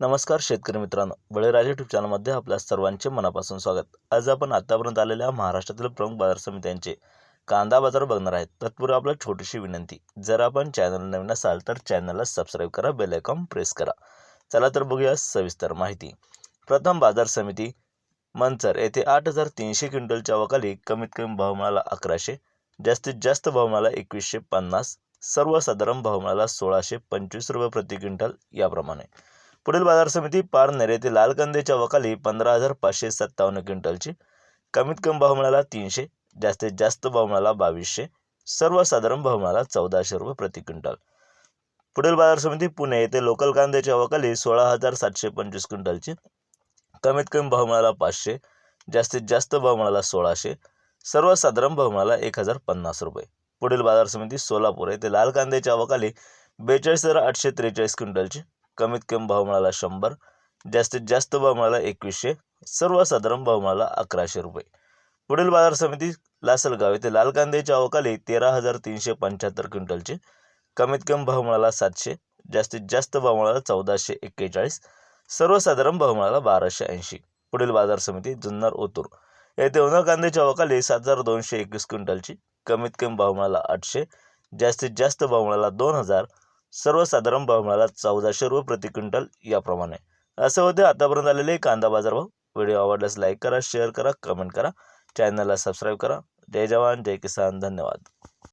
नमस्कार शेतकरी मित्रांनो. बळीराजा यूट्यूब चॅनलमध्ये आपल्या सर्वांचे मनापासून स्वागत. आज आपण आतापर्यंत आलेल्या महाराष्ट्रातील प्रमुख बाजार समित्यांचे कांदा बाजार बघणार आहेत. तत्पूर्वी आपल्या छोटीशी विनंती. जर आपण चॅनल नवीन असाल तर चॅनलला सबस्क्राईब करा बेल आयकॉन प्रेस करा. चला तर बघूया सविस्तर माहिती. प्रथम बाजार समिती मंचर येथे आठ हजार तीनशे क्विंटलच्या वकाली कमीत कमी भाव मिळाला अकराशे जास्तीत जास्त भाव मिळाला एकवीसशे पन्नास सर्वसाधारण भाव मिळाला सोळाशे पंचवीस रुपये प्रति क्विंटल याप्रमाणे. पुढील बाजार समिती पारनेर येथे लाल कांद्याच्या वकाली पंधरा हजार पाचशे सत्तावन्न क्विंटलची. कमीत कमी भाव मिळाला तीनशे जास्तीत जास्त भाव मिळाला बावीसशे सर्वसाधारण भाव मिळाला चौदाशे रुपये प्रति क्विंटल. पुढील बाजार समिती पुणे येथे लोकल कांद्याच्या वकाली सोळा हजार सातशे पंचवीस क्विंटलची. कमीत कमी भाव मिळाला पाचशे जास्तीत जास्त भाव मिळाला सोळाशे सर्वसाधारण भाव मिळाला एक हजार पन्नास रुपये. पुढील बाजार समिती सोलापूर येथे लाल कांद्याच्या वकाली बेचाळीस हजार आठशे त्रेचाळीस क्विंटलची. कमीत कमी भाव मिळाला शंभर जास्तीत जास्त भाव मिळाला एकवीसशे सर्वसाधारण भाव मिळाला अकराशे रुपये. पुढील बाजार समिती लासलगाव येथे लाल कांद्याच्या अवकाली तेरा हजार तीनशे पंच्याहत्तर क्विंटलचे. कमीत कमी भाव मिळाला सातशे जास्तीत जास्त भाव मिळाला चौदाशे एक्केचाळीस सर्वसाधारण भाव मिळाला बाराशे ऐंशी. पुढील बाजार समिती जुन्नर ओतूर येथे उन्हा कांद्याच्या अवकाली सात हजार दोनशे एकवीस क्विंटलची. कमीत कमी भाव मिळाला आठशे जास्तीत जास्त भाव मिळाला दोन हजार सर्वसाधारण भाव मिळाला चौदाशे रुपये प्रति क्विंटल याप्रमाणे. असं होते आतापर्यंत आलेले कांदा बाजार भाव. व्हिडिओ आवडल्यास लाईक करा शेअर करा कमेंट करा. चॅनलला सबस्क्राईब करा. जय जवान जय किसान. धन्यवाद.